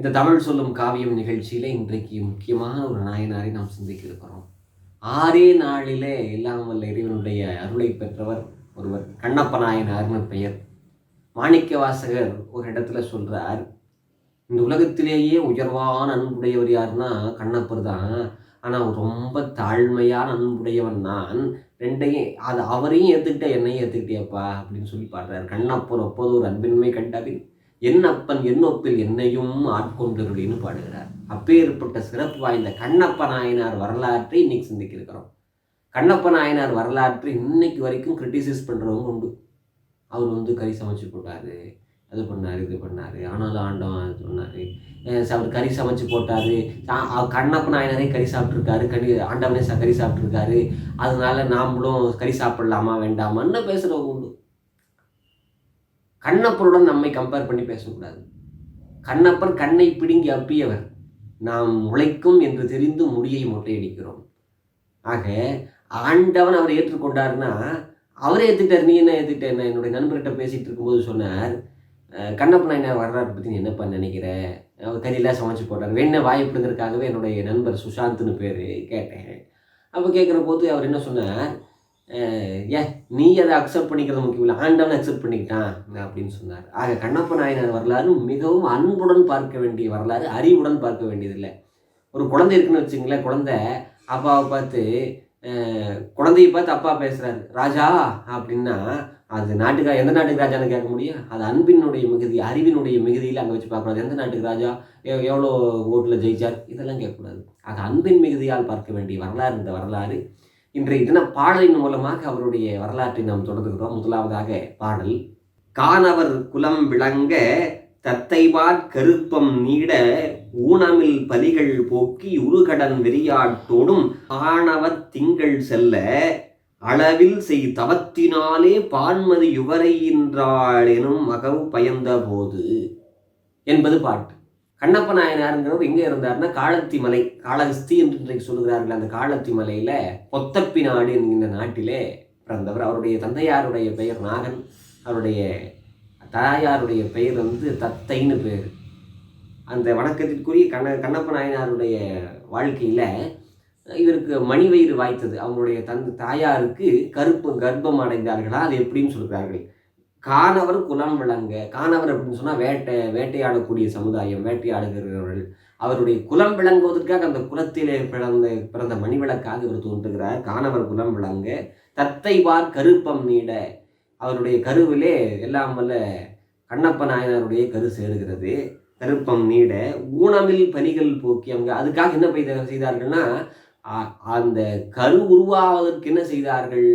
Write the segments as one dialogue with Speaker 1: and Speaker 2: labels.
Speaker 1: இந்த தமிழ் சொல்லும் காவியம் நிகழ்ச்சியில் இன்றைக்கு முக்கியமான ஒரு நாயனாரை நாம் சிந்திக்க இருக்கிறோம். ஆறே நாளிலே எல்லாம் வல்ல இறைவனுடைய அருளை பெற்றவர் ஒருவர் கண்ணப்ப நாயனார்னு பெயர். மாணிக்க வாசகர் ஒரு இடத்துல சொல்கிறார் இந்த உலகத்திலேயே உயர்வான அன்புடையவர் யாருன்னா கண்ணப்பர் தான். ஆனால் ரொம்ப தாழ்மையான அன்புடையவன் நான். ரெண்டையும் அது அவரையும் ஏற்றுக்கிட்ட என்னையும் ஏற்றுக்கிட்டேப்பா அப்படின்னு சொல்லி பாடுறார். கண்ணப்பர் ஒப்பது ஒரு அன்பின்மை கண்டபின் என் அப்பன் என் ஒப்பில் என்னையும் ஆட்கொண்டருளின்னு பாடுகிறார். அப்பேற்பட்ட சிறப்பு வாய்ந்த கண்ணப்ப நாயனார் வரலாற்றை இன்னைக்கு சிந்திக்க இருக்கிறோம் கண்ணப்ப நாயனார் வரலாற்றை இன்னைக்கு வரைக்கும் கிரிட்டிசைஸ் பண்ணுறவங்க உண்டு. அவர் வந்து கறி சமைச்சு போட்டார் அது பண்ணார் இது பண்ணார் ஆனாலும் ஆண்டவன் அது சொன்னார். அவர் கறி சமைச்சு போட்டார். அவர் கண்ணப்ப நாயனரே கறி சாப்பிட்ருக்காரு கறி ஆண்டவனே கறி சாப்பிட்ருக்காரு அதனால நாமளும் கறி சாப்பிடலாமா வேண்டாமான்னு பேசுகிறவங்க உண்டு. கண்ணப்பருடன் நம்மை கம்பேர் பண்ணி பேசக்கூடாது. கண்ணப்பர் கண்ணை பிடுங்கி அப்பியவர். நாம் உழைக்கும் என்று தெரிந்து முடியை மொட்டையடிக்கிறோம். ஆக ஆண்டவன் அவர் ஏற்றுக்கொண்டாருன்னா அவரே ஏற்றுக்கிட்டார் நீ என்ன ஏற்றுக்கிட்ட என்ன என்னுடைய நண்பர்கிட்ட பேசிகிட்டு இருக்கும்போது சொன்னார் கண்ணப்பன் கண்ணப்ப நாயனார் வரலாறு பற்றி நீ என்னப்பா நினைக்கிற? அவர் கறியெல்லாம் சமைச்சு போட்டார். வேண வாய்ப்புங்கிறதுக்காகவே என்னுடைய நண்பர் சுஷாந்த்னு பேர் கேட்டேன். அப்போ கேட்குற போது அவர் என்ன சொன்னார் ஏ நீ அதை அக்செப்ட் பண்ணிக்கிறது முக்கியம் இல்லை. ஆண்டவன் அக்செப்ட் பண்ணிக்கிட்டான் அப்படின்னு சொன்னார். ஆக கண்ணப்ப நாயனார் வரலாறு மிகவும் அன்புடன் பார்க்க வேண்டிய வரலாறு அறிவுடன் பார்க்க வேண்டியதில்லை ஒரு குழந்தை இருக்குன்னு வச்சுங்களேன் குழந்தை அப்பாவை பார்த்து குழந்தையை பார்த்து அப்பா பேசுகிறாரு ராஜா அப்படின்னா அது நாட்டுக்கா எந்த நாட்டுக்கு ராஜான்னு கேட்க முடியும். அது அன்பினுடைய மிகுதி அறிவினுடைய மிகுதியில் அங்கே வச்சு பார்க்கக்கூடாது. எந்த நாட்டுக்கு ராஜா? எவ்வளோ ஓட்டில் ஜெயிச்சார்? இதெல்லாம் கேட்கக்கூடாது. அது அன்பின் மிகுதியால் பார்க்க வேண்டிய வரலாறு இந்த வரலாறு இன்றைய தினம் பாடலின் மூலமாக அவருடைய வரலாற்றை நாம் தொடர்கிறோம் முதலாவதாக பாடல் காணவர் குலம் விளங்க தத்தைவார் கருப்பம் நீட ஊனமில் பலிகள் போக்கி உருகடன் வெறியாட்டோடும் ஆணவர் திங்கள் செல்ல அளவில் செய் தவத்தினாலே பான்மதி யுவரையின்றாள் எனும் மகவு பயந்த போது என்பது பாட்டு. கண்ணப்ப நாயனாருங்கிறவர் எங்கே இருந்தார்னா காளத்தி மலை காலஹஸ்தி என்று இன்றைக்கு சொல்லுகிறார்கள். அந்த காளத்தி மலையில் பொத்தப்பி நாடு என்கின்ற நாட்டிலே பிறந்தவர். அவருடைய தந்தையாருடைய பெயர் நாகன். அவருடைய தாயாருடைய பெயர் வந்து தத்தைன்னு பேர். அந்த வணக்கத்திற்குரிய கண்ண கண்ணப்ப நாயனாருடைய வாழ்க்கையில் இவருக்கு மணிவயிறு வாய்த்தது. அவங்களுடைய தந்தை தாயாருக்கு கருப்பு கர்ப்பம் அடைந்தார்களா அது எப்படின்னு சொல்கிறார்கள். காணவர் குலம் விளங்க காணவர் அப்படின்னு சொன்னால் வேட்டை வேட்டையாடக்கூடிய சமுதாயம் வேட்டையாடுகிறவர்கள். அவருடைய குலம் விளங்குவதற்காக அந்த குலத்திலே பிறந்த பிறந்த மணிவிளக்காக இவர் தோன்றுகிறார். காணவர் குலம் விளங்க தத்தை வார் கருப்பம் நீட. அவருடைய கருவிலே எல்லாம் வல்ல கண்ணப்ப நாயனாருடைய கரு சேருகிறது. கருப்பம் நீட. ஊனமில் பலிகள் போக்கி அவங்க அதுக்காக என்ன பெய்த செய்தார்கள்னா அந்த கரு உருவாவதற்கு என்ன செய்தார்கள்?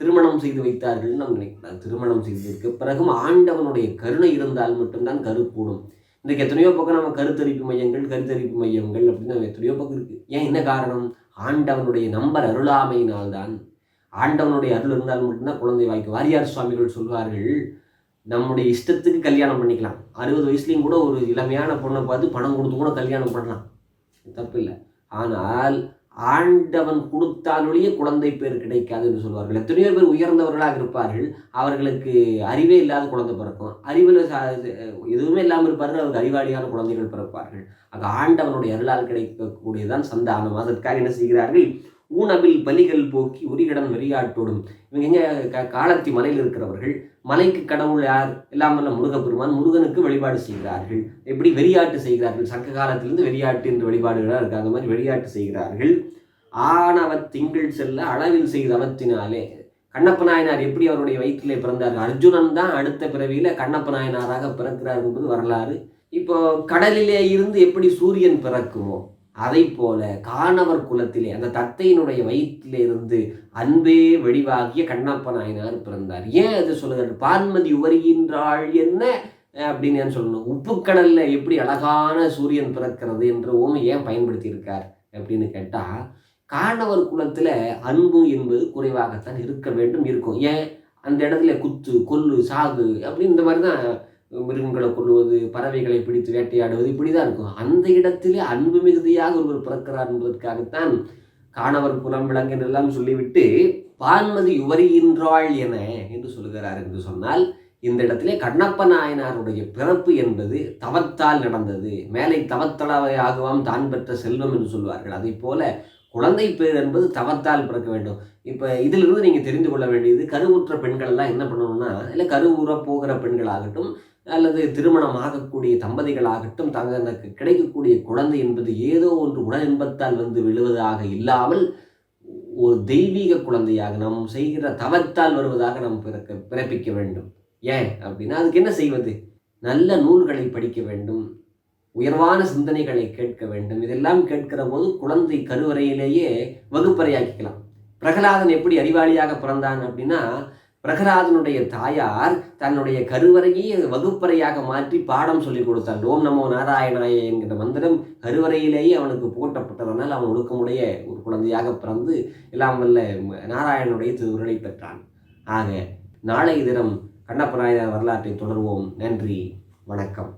Speaker 1: திருமணம் செய்து வைத்தார்கள் நாம் நினைக்கூடாது திருமணம் செய்ததற்கு பிறகும் ஆண்டவனுடைய கருணை இருந்தால் மட்டும்தான் கருக்கூடும் இன்றைக்கு எத்தனையோ பக்கம் நம்ம கருத்தரிப்பு மையங்கள் கருத்தரிப்பு மையங்கள் அப்படின்னு எத்தனையோ பக்கம் இருக்கு. ஏன் என்ன காரணம்? ஆண்டவனுடைய நம்பர் அருளாமையினால்தான். ஆண்டவனுடைய அருள் இருந்தால் மட்டும்தான் குழந்தை வாய்க்கு. வாரியார் சுவாமிகள் சொல்வார்கள் நம்முடைய இஷ்டத்துக்கு கல்யாணம் பண்ணிக்கலாம். அறுபது வயசுலேயும் கூட ஒரு இளமையான பொண்ணை பார்த்து பணம் கொடுத்து கூட கல்யாணம் பண்ணலாம். தப்பு இல்லை. ஆனால் ஆண்டவன் கொடுத்தாலொழிய குழந்தை பேர் கிடைக்காது என்று சொல்வார்கள். எத்தனையோ பேர் உயர்ந்தவர்களாக இருப்பார்கள். அவர்களுக்கு அறிவே இல்லாத குழந்தை பிறக்கும். அறிவில் எதுவுமே இல்லாமல் இருப்பார்கள். அவருக்கு அறிவாளியான குழந்தைகள் பிறப்பார்கள். ஆக ஆண்டவனுடைய அருளால் கிடைக்கக்கூடியதான் சந்தானம். அதற்காக என்ன செய்கிறார்கள்? ஊனவில் பலிகள் போக்கி உரிகடன் வெறியாட்டோடும். இவங்க எங்க க- காலத்தி மலையில் இருக்கிறவர்கள் மலைக்கு கடவுள் யார்? எல்லாம் வல்ல முருகப்பெருமான் முருகனுக்கு வழிபாடு செய்கிறார்கள். எப்படி வெறியாட்டு செய்கிறார்கள்? சங்க காலத்திலிருந்து வெறியாட்டு என்று வழிபாடுகளாக இருக்கு அந்த மாதிரி வெறியாட்டு செய்கிறார்கள். ஆணவத் திங்கள் செல்ல அளவில் செய்த அவத்தினாலே கண்ணப்ப நாயனார் எப்படி அவருடைய வயிற்றிலே பிறந்தார்? அர்ஜுனன் தான் அடுத்த பிறவியில் கண்ணப்ப நாயனாராக பிறக்கிறார் என்பது வரலாறு. இப்போ கடலிலே இருந்து எப்படி சூரியன் பிறக்குமோ அதை போல காணவர் குலத்திலே அந்த தத்தையினுடைய வயிற்றிலிருந்து அன்பே வெடிவாகிய கண்ணப்ப நாயனார் பிறந்தார். ஏன் அது சொல்லுகிறார்? பான்மதி உவருகின்றாள் என்ன? அப்படின்னு ஏன் சொல்லணும்? உப்புக்கடல்ல எப்படி அழகான சூரியன் பிறக்கிறது என்ற ஓமை ஏன் பயன்படுத்தி இருக்கார் அப்படின்னு கேட்டா காணவர் குலத்துல அன்பு என்பது குறைவாகத்தான் இருக்க வேண்டும் இருக்கும். ஏன்? அந்த இடத்துல குத்து கொல்லு சாகு அப்படின்னு இந்த மாதிரி தான் மிருகங்களை கொள்வது பறவைகளை பிடித்து வேட்டையாடுவது இப்படி தான் இருக்கும். அந்த இடத்திலே அன்பு மிகுதியாக ஒருவர் பிறக்கிறார் என்பதற்காகத்தான் காணவர் குலம் விலங்கு எல்லாம் சொல்லிவிட்டு பான்மதி உவருகின்றாள் என என்று சொல்லுகிறார் என்று சொன்னால் இந்த இடத்திலே கண்ணப்ப நாயனாருடைய பிறப்பு என்பது தவத்தால் நடந்தது. மேலை தவத்தளவையாகவும் ஆகுவாம் தான் பெற்ற செல்வம் என்று சொல்வார்கள். அதை போல குழந்தை பேர் என்பது தவத்தால் பிறக்க வேண்டும். இப்போ இதிலிருந்து நீங்கள் தெரிந்து கொள்ள வேண்டியது கருவுற்ற பெண்கள் எல்லாம் என்ன பண்ணணும்னா இல்லை கருவுற போகிற பெண்களாகட்டும் அல்லது திருமணம் ஆகக்கூடிய தம்பதிகளாகட்டும் தங்களுக்கு கிடைக்கக்கூடிய குழந்தை என்பது ஏதோ ஒன்று உடல் இன்பத்தால் வந்து விழுவதாக இல்லாமல் ஒரு தெய்வீக குழந்தையாக நாம் செய்கிற தவத்தால் வருவதாக நாம் பிறக்க பிறப்பிக்க வேண்டும். ஏன் அப்படின்னா அதுக்கு என்ன செய்வது? நல்ல நூல்களை படிக்க வேண்டும் உயர்வான சிந்தனைகளை கேட்க வேண்டும். இதெல்லாம் கேட்கிற போது குழந்தை கருவறையிலேயே வகுப்பறையாக்கிக்கலாம். பிரகலாதன் எப்படி அறிவாளியாக பிறந்தான் அப்படின்னா பிரகலாதனுடைய தாயார் தன்னுடைய கருவறையை வகுப்பறையாக மாற்றி பாடம் சொல்லிக் கொடுத்தாள். ஓம் நமோ நாராயணாய என்கிற மந்திரம் கருவறையிலேயே அவனுக்கு போட்டப்பட்டதனால் அவன் ஒடுக்கமுடைய ஒரு குழந்தையாக பிறந்து எல்லாம் வல்ல நாராயணனுடைய திருவுருளை பெற்றான். ஆக நாளை தினம் கண்ணப்ப நாயனார் வரலாற்றை தொடர்வோம். நன்றி வணக்கம்.